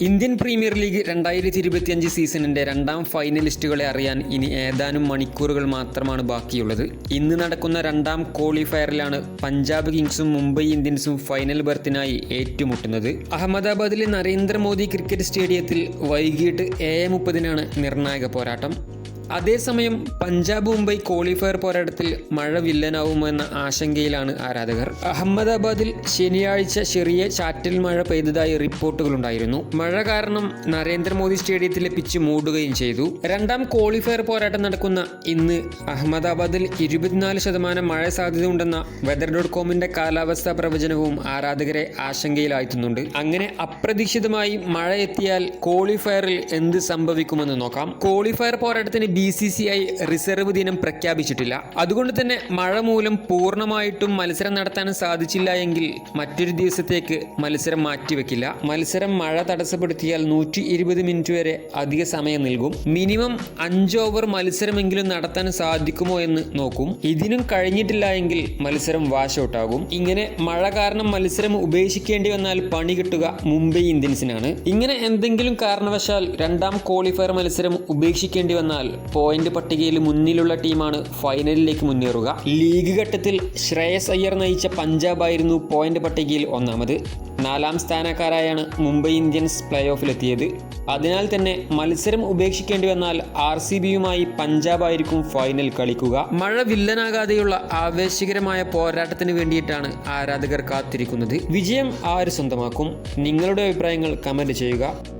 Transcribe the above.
Indian premier league രണ്ടായിരത്തി ഇരുപത്തിയഞ്ച് സീസണിന്റെ രണ്ടാം ഫൈനലിസ്റ്റുകളെ അറിയാൻ ഇനി ഏതാനും മണിക്കൂറുകൾ മാത്രമാണ് ബാക്കിയുള്ളത്. ഇന്ന് നടക്കുന്ന രണ്ടാം ക്വാളിഫയറിലാണ് പഞ്ചാബ് കിങ്സും മുംബൈ ഇന്ത്യൻസും ഫൈനൽ ബർത്തിനായി ഏറ്റുമുട്ടുന്നത്. അഹമ്മദാബാദിലെ നരേന്ദ്രമോദി ക്രിക്കറ്റ് സ്റ്റേഡിയത്തിൽ വൈകിട്ട് ഏഴ് മുപ്പതിനാണ് നിർണായക പോരാട്ടം. അതേസമയം പഞ്ചാബ് മുംബൈ ക്വാളിഫയർ പോരാട്ടത്തിൽ മഴ വില്ലനാവുമെന്ന ആശങ്കയിലാണ് ആരാധകർ. അഹമ്മദാബാദിൽ ശനിയാഴ്ച ചെറിയ ചാറ്റൽ മഴ പെയ്തതായി റിപ്പോർട്ടുകളുണ്ടായിരുന്നു. മഴ കാരണം നരേന്ദ്രമോദി സ്റ്റേഡിയത്തിലെ പിച്ച് മൂടുകയും ചെയ്തു. രണ്ടാം ക്വാളിഫയർ പോരാട്ടം നടക്കുന്ന ഇന്ന് അഹമ്മദാബാദിൽ ഇരുപത്തിനാല് ശതമാനം മഴ സാധ്യതയുണ്ടെന്ന വെതർ ഡോട്ട് കോമിന്റെ കാലാവസ്ഥാ പ്രവചനവും ആരാധകരെ ആശങ്കയിലാഴ്ത്തുന്നുണ്ട്. അങ്ങനെ അപ്രതീക്ഷിതമായി മഴ എത്തിയാൽ ക്വാളിഫയറിൽ എന്ത് സംഭവിക്കുമെന്ന് നോക്കാം. ക്വാളിഫയർ പോരാട്ടത്തിന് B C C I reserve ദിനം പ്രഖ്യാപിച്ചിട്ടില്ല. അതുകൊണ്ട് തന്നെ മഴ മൂലം പൂർണമായിട്ടും മത്സരം നടത്താൻ സാധിച്ചില്ല എങ്കിൽ മറ്റൊരു ദിവസത്തേക്ക് മത്സരം മാറ്റിവെക്കില്ല. മത്സരം മഴ തടസ്സപ്പെടുത്തിയാൽ നൂറ്റി ഇരുപത് മിനിറ്റ് വരെ അധിക സമയം നൽകും. മിനിമം അഞ്ച് ഓവർ മത്സരമെങ്കിലും നടത്താൻ സാധിക്കുമോ എന്ന് നോക്കും. ഇതിനും കഴിഞ്ഞിട്ടില്ല എങ്കിൽ മത്സരം വാഷ് ഔട്ട് ആകും ഇങ്ങനെ മഴ കാരണം മത്സരം ഉപേക്ഷിക്കേണ്ടി വന്നാൽ പണി കിട്ടുക മുംബൈ ഇന്ത്യൻസിനാണ്. ഇങ്ങനെ എന്തെങ്കിലും കാരണവശാൽ രണ്ടാം ക്വാളിഫയർ മത്സരം ഉപേക്ഷിക്കേണ്ടി വന്നാൽ പോയിന്റ് പട്ടികയിൽ മുന്നിലുള്ള ടീമാണ് ഫൈനലിലേക്ക് മുന്നേറുക. ലീഗ് ഘട്ടത്തിൽ ശ്രേയസ് അയ്യർ നയിച്ച പഞ്ചാബ് ആയിരുന്നു പോയിന്റ് പട്ടികയിൽ ഒന്നാമത്. നാലാം സ്ഥാനക്കാരായാണ് മുംബൈ ഇന്ത്യൻസ് പ്ലേ ഓഫിലെത്തിയത് അതിനാൽ തന്നെ മത്സരം ഉപേക്ഷിക്കേണ്ടി വന്നാൽ ആർ സി ബിയുമായി പഞ്ചാബായിരിക്കും ഫൈനൽ കളിക്കുക. മഴ വില്ലനാകാതെയുള്ള ആവേശകരമായ പോരാട്ടത്തിന് വേണ്ടിയിട്ടാണ് ആരാധകർ കാത്തിരിക്കുന്നത്. വിജയം ആര് സ്വന്തമാക്കും? നിങ്ങളുടെ അഭിപ്രായങ്ങൾ കമന്റ് ചെയ്യുക.